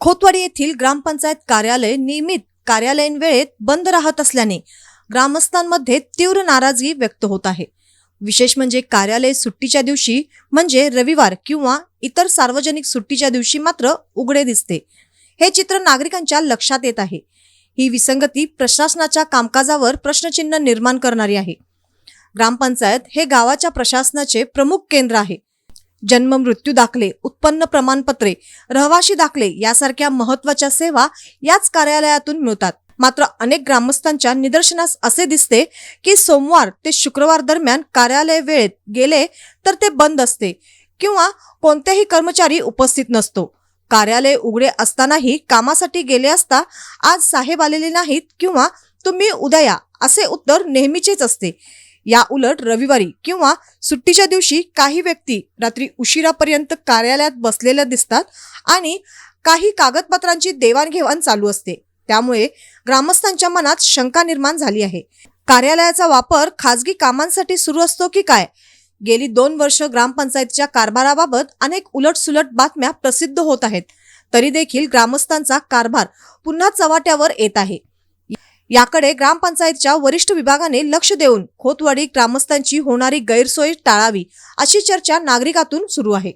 खोतवाडी येथील ग्रामपंचायत कार्यालय नियमित कार्यालयीन वेळेत बंद राहत असल्याने ग्रामस्थांमध्ये तीव्र नाराजगी व्यक्त होत आहे. विशेष म्हणजे कार्यालय सुट्टीच्या दिवशी म्हणजे रविवार किंवा इतर सार्वजनिक सुट्टीच्या दिवशी मात्र उघडे दिसते. हे चित्र नागरिकांच्या लक्षात येत आहे. ही विसंगती प्रशासनाच्या कामकाजावर प्रश्नचिन्ह निर्माण करणारी आहे. ग्रामपंचायत हे गावाच्या प्रशासनाचे प्रमुख केंद्र आहे. जन्म मृत्यू दाखले उत्पन्न प्रमाणपत्रे रहिवाशी दाखले यासारख्या महत्त्वाच्या सेवा याच कार्यालयातून मिळतात. मात्र अनेक ग्रामस्थांच्या निदर्शनास असे दिसते की सोमवार ते शुक्रवार दरम्यान कार्यालय वेळेत गेले तर ते बंद असते किंवा कोणत्याही कर्मचारी उपस्थित नसतो. कार्यालय उघडे असतानाही कामासाठी गेले असता आज साहेब आलेले नाहीत किंवा तुम्ही उद्या या असे उत्तर नेहमीचेच असते. या उलट रविवारी किंवा सुट्टीच्या दिवशी काही व्यक्ती रात्री उशिरापर्यंत कार्यालयात बसलेल्या दिसतात आणि काही कागदपत्रांची देवाणघेवाण चालू असते. त्यामुळे ग्रामस्थांच्या मनात शंका निर्माण झाली आहे. कार्यालयाचा वापर खाजगी कामांसाठी सुरू असतो की काय? गेली दोन वर्ष ग्रामपंचायतीच्या कारभाराबाबत अनेक उलटसुलट बातम्या प्रसिद्ध होत आहेत. तरी देखील ग्रामस्थांचा कारभार पुन्हा चव्हाट्यावर येत आहे. याकडे ग्रामपंचायतच्या वरिष्ठ विभागाने लक्ष देऊन खोतवाडी ग्रामस्थांची होणारी गैरसोय टाळावी अशी चर्चा नागरिकातून सुरू आहे.